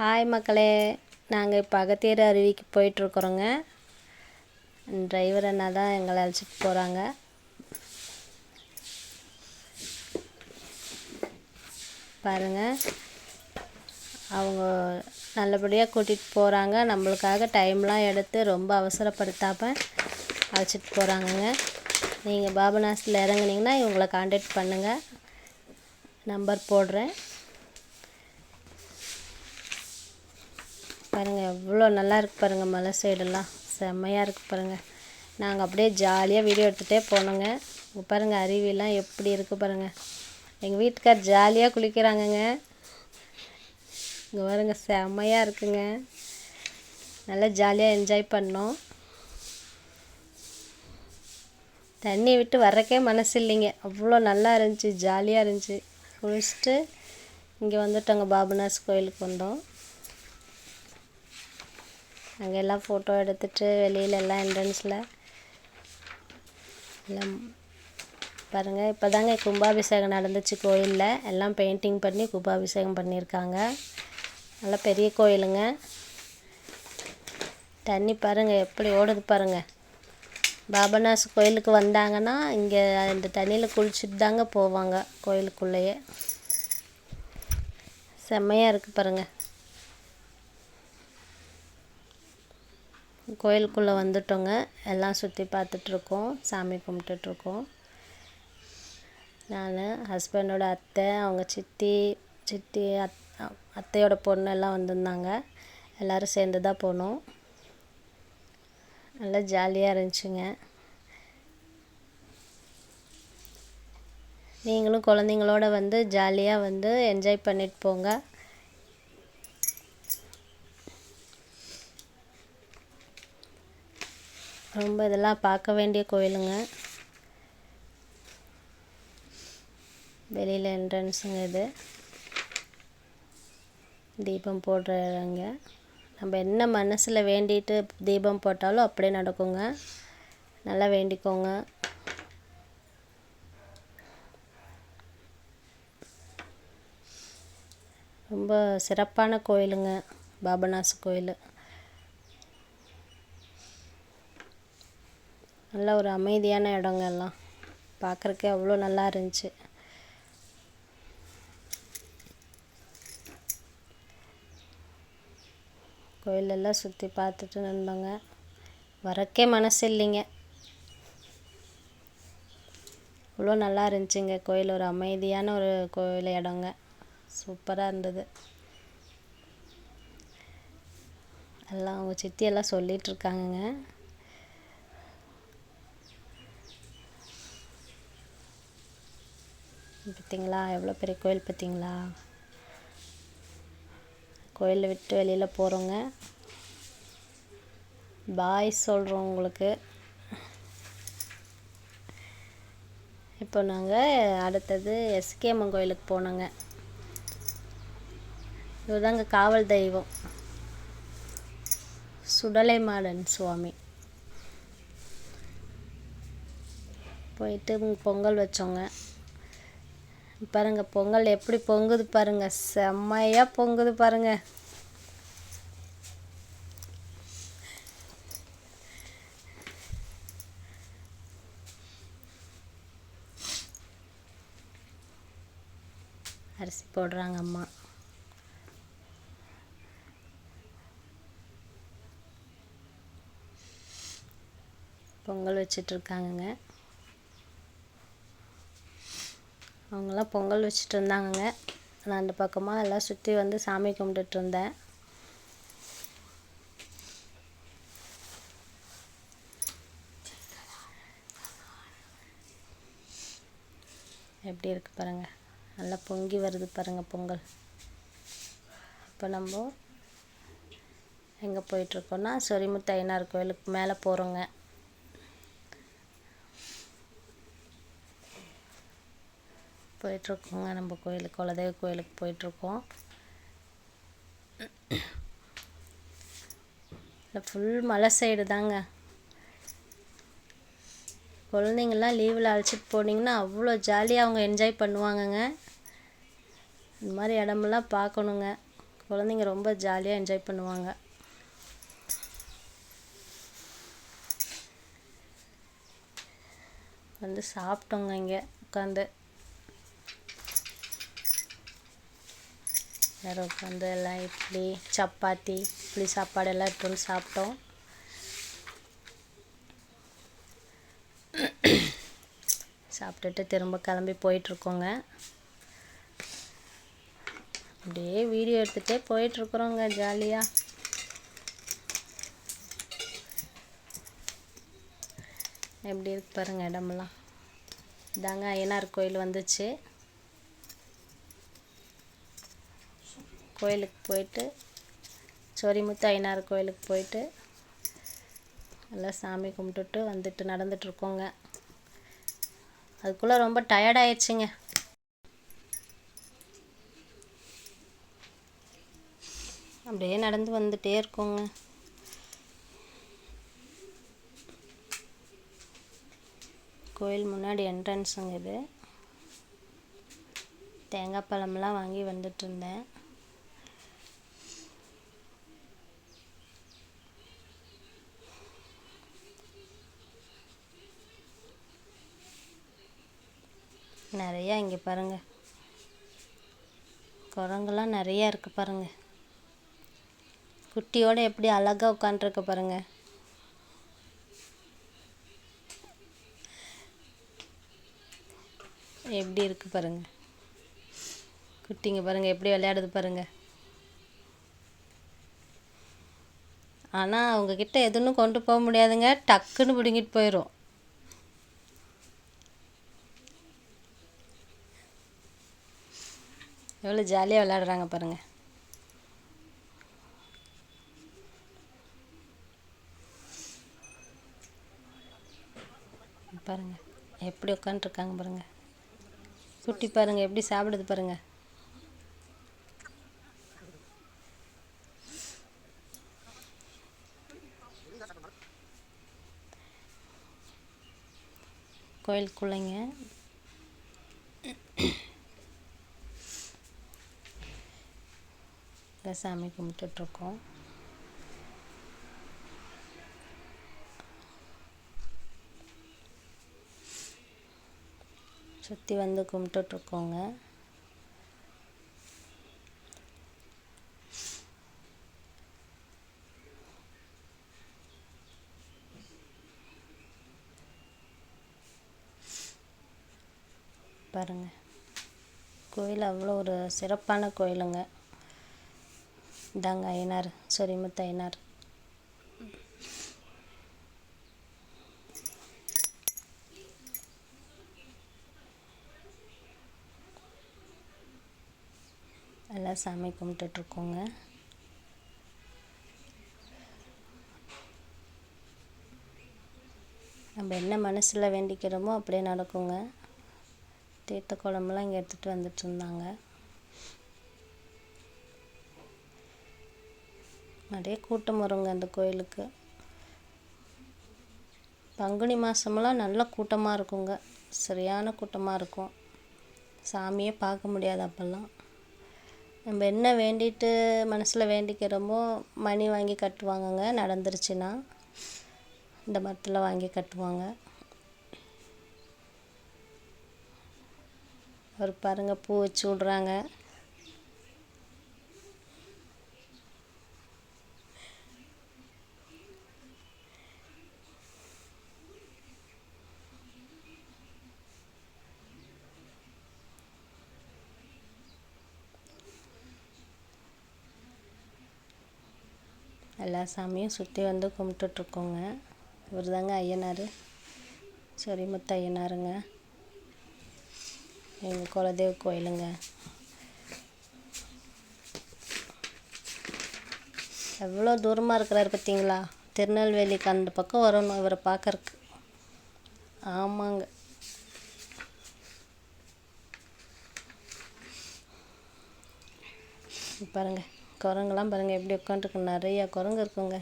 Hi மக்களே. நாங்கள் இப்போ அகத்தியர் அருவிக்கு போயிட்டுருக்குறோங்க. டிரைவர் அண்ணா தான் எங்களை அழைச்சிட்டு போகிறாங்க பாருங்கள் அவங்க நல்லபடியாக கூட்டிகிட்டு போகிறாங்க நம்மளுக்காக டைம்லாம் எடுத்து ரொம்ப அவசரப்படுத்தாமல் அழைச்சிட்டு போகிறாங்கங்க நீங்கள் பாபநாசத்தில் இறங்குனீங்கன்னா இவங்களை காண்டாக்ட் பண்ணுங்கள் நம்பர் போடுறேன். பாருங்கள் எவ்வளோ நல்லா இருக்கு பாருங்கள் மலை சைடெல்லாம் செம்மையாக இருக்குது பாருங்கள் நாங்கள் அப்படியே ஜாலியாக வீடியோ எடுத்துகிட்டே போனோங்க. இங்கே பாருங்கள் அருவிலாம் எப்படி இருக்குது பாருங்கள் எங்கள் வீட்டுக்கார் ஜாலியாக குளிக்கிறாங்கங்க. இங்கே பாருங்க செம்மையாக இருக்குங்க. நல்லா ஜாலியாக என்ஜாய் பண்ணோம். தண்ணி விட்டு வர்றக்கே மனசு இல்லைங்க. அவ்வளோ நல்லா இருந்துச்சு ஜாலியாக இருந்துச்சு. குளிச்சுட்டு இங்கே வந்துட்டோங்க பாபுநாஸ் கோயிலுக்கு வந்தோம். அங்கே எல்லாம் ஃபோட்டோ எடுத்துட்டு வெளியில எல்லாம் என்ட்ரன்ஸில் எல்லாம் பாருங்கள் இப்போ தாங்க கும்பாபிஷேகம் நடந்துச்சு கோயிலில். எல்லாம் பெயிண்டிங் பண்ணி கும்பாபிஷேகம் பண்ணியிருக்காங்க. நல்லா பெரிய கோயிலுங்க. தண்ணி பாருங்கள் எப்படி ஓடுது பாருங்கள் பாபநாஸ் கோயிலுக்கு வந்தாங்கன்னா இங்கே இந்த தண்ணியில் குளிச்சுட்டு தாங்க போவாங்க கோயிலுக்குள்ளேயே. செம்மையாக இருக்குது பாருங்கள் கோயிலுக்குள்ளே வந்துட்டோங்க. எல்லாம் சுற்றி பார்த்துட்ருக்கோம். சாமி கும்பிட்டுட்ருக்கோம். நான் ஹஸ்பண்டோட அத்தை அவங்க சித்தி சித்தி அத் அத்தையோட பொண்ணு எல்லாம் வந்திருந்தாங்க. எல்லோரும் சேர்ந்து தான் போனோம். நல்லா ஜாலியாக இருந்துச்சுங்க. நீங்களும் குழந்தைங்களோட வந்து ஜாலியாக வந்து என்ஜாய் பண்ணிட்டு போங்க. ரொம்ப இதெல்லாம் பார்க்க வேண்டிய கோயிலுங்க. வெளியில் என்ட்ரன்ஸுங்க இது. தீபம் போடுற இடங்க நம்ம என்ன மனசில் வேண்டிட்டு தீபம் போட்டாலும் அப்படியே நடக்குங்க. நல்லா வேண்டிக்கோங்க. ரொம்ப சிறப்பான கோயிலுங்க. பாபநாஸ் கோயில். நல்ல ஒரு அமைதியான இடங்க எல்லாம் பார்க்குறக்கே அவ்வளோ நல்லா இருந்துச்சு. கோயிலெல்லாம் சுற்றி பார்த்துட்டு நின்றோங்க வரக்கே மனசு இல்லைங்க. அவ்வளோ நல்லா இருந்துச்சுங்க. கோயில் ஒரு அமைதியான ஒரு கோயில் இடங்க. சூப்பராக இருந்தது. எல்லாம் அவங்க சித்தி எல்லாம் சொல்லிகிட்ருக்காங்கங்க பார்த்தீங்களா எவ்வளோ பெரிய கோயில் பார்த்தீங்களா கோயிலை விட்டு வெளியில் போகிறோங்க பாய் சொல்கிறோம் உங்களுக்கு இப்போ நாங்கள் அடுத்தது எஸ்கே அம்மன் கோயிலுக்கு போனோங்க. இதுதாங்க காவல் தெய்வம். சுடலை மாடன் சுவாமி. போயிட்டு பொங்கல் வச்சோங்க. பாருங்கள் பொங்கல் எப்படி பொங்குது பாருங்க. செம்மையாக பொங்குது பாருங்க. அரிசி போடுறாங்க அம்மா. பொங்கல் வச்சிட்ருக்காங்கங்க அவங்களாம் பொங்கல் வச்சுட்டு இருந்தாங்கங்க நான் அந்த பக்கமாக எல்லாம் சுற்றி வந்து சாமி கும்பிட்டுட்டு இருந்தேன் எப்படி இருக்குது பாருங்கள் நல்லா பொங்கி வருது பாருங்கள் பொங்கல். இப்போ நம்ம எங்கே போயிட்டுருக்கோன்னா சொரிமுத்து ஐயனார் கோயிலுக்கு மேலே போகிறோங்க போயிட்டுருக்கோங்க. நம்ம கோயிலுக்கு குலதெய்வ கோயிலுக்கு போயிட்டுருக்கோம். இல்லை ஃபுல் மலை சைடு தாங்க. குழந்தைங்கள்லாம் லீவில் அழைச்சிட்டு போனீங்கன்னா அவ்வளோ ஜாலியாக அவங்க என்ஜாய் பண்ணுவாங்கங்க. இந்த மாதிரி இடமெல்லாம் பார்க்கணுங்க. குழந்தைங்க ரொம்ப ஜாலியாக என்ஜாய் பண்ணுவாங்க. வந்து சாப்பிட்டோங்க இங்கே உட்காந்து. எல்லோரும் உட்காந்து எல்லாம் இட்லி சப்பாத்தி இட்லி சாப்பாடு எல்லாம் எடுத்து சாப்பிட்டோம். சாப்பிட்டுட்டு திரும்ப கிளம்பி போயிட்டுருக்கோங்க. அப்படியே வீடியோ எடுத்துகிட்டே போயிட்டுருக்குறோங்க ஜாலியாக எப்படி இருக்கு பாருங்கள் இடமெல்லாம். இதாங்க ஐயனார் கோயில் வந்துச்சு. கோயிலுக்கு போயிட்டு சொரிமுத்து ஐயனார் கோயிலுக்கு போயிட்டு எல்லாம் சாமி கும்பிட்டுட்டு வந்துட்டு நடந்துட்டுருக்கோங்க. அதுக்குள்ளே ரொம்ப டயர்டாயிடுச்சுங்க அப்படியே நடந்து வந்துட்டே இருக்கோங்க. கோயில் முன்னாடி என்ட்ரன்ஸுங்க இது. தேங்காய் பழம்லாம் வாங்கி வந்துட்டு இருந்தேன் நிறையா இங்கே பாருங்கள் குரங்கெல்லாம் நிறையா இருக்குது பாருங்கள் குட்டியோடு எப்படி அழகாக உட்காண்ட்ருக்கு பாருங்கள் எப்படி இருக்குது பாருங்கள் குட்டிங்க பாருங்கள் எப்படி விளையாடுது பாருங்கள் ஆனால் அவங்கக்கிட்ட எதுன்னு கொண்டு போக முடியாதுங்க. டக்குன்னு பிடுங்கிட்டு போயிடும் எவ்வளோ ஜாலியாக விளாடுறாங்க பாருங்கள் பாருங்கள் எப்படி உட்காந்துருக்காங்க பாருங்கள் குட்டி பாருங்கள் எப்படி சாப்பிடுது பாருங்கள் கோயிலுக்குள்ளைங்க சாமி கும்பிட்டுட்ருக்கோம். சுற்றி வந்து கும்பிட்டுட்ருக்கோங்க. பாருங்கள் கோயில் அவ்வளோ ஒரு சிறப்பான கோயிலுங்க. இந்தாங்க ஐயனார். சொரிமுத்து ஐயனார். எல்லாம் சாமி கும்பிட்டுட்ருக்கோங்க. நம்ம என்ன மனசில் வேண்டிக்கிறோமோ அப்படியே நடக்குங்க. தீர்த்த குழம்புலாம் இங்கே எடுத்துகிட்டு வந்துட்டு இருந்தாங்க. நிறைய கூட்டம் வருங்க அந்த கோயிலுக்கு. பங்குனி மாதமெல்லாம் நல்ல கூட்டமாக இருக்குங்க. சரியான கூட்டமாக இருக்கும். சாமியே பார்க்க முடியாது அப்போல்லாம். நம்ம என்ன வேண்டிட்டு மனசில் வேண்டிக்கிறோமோ மணி வாங்கி கட்டுவாங்கங்க. நடந்துருச்சுன்னா இந்த மரத்தில் வாங்கி கட்டுவாங்க. ஒரு பாருங்கள் பூ வச்சு விட்றாங்க. எல்லா சாமியும் சுற்றி வந்து கும்பிட்டுட்ருக்கோங்க. இவர் தாங்க ஐயனார் சொரிமுத்து ஐயனாருங்க. எங்கள் குலதெய்வ கோயிலுங்க. எவ்வளோ தூரமாக இருக்கிறார் பார்த்தீங்களா திருநெல்வேலிக்கு அந்த பக்கம் வரணும் இவரை பார்க்கறக்கு. ஆமாங்க. பாருங்கள் குரங்கெல்லாம் பாருங்கள் எப்படி உட்காந்துருக்கு நிறையா குரங்கு இருக்குங்க.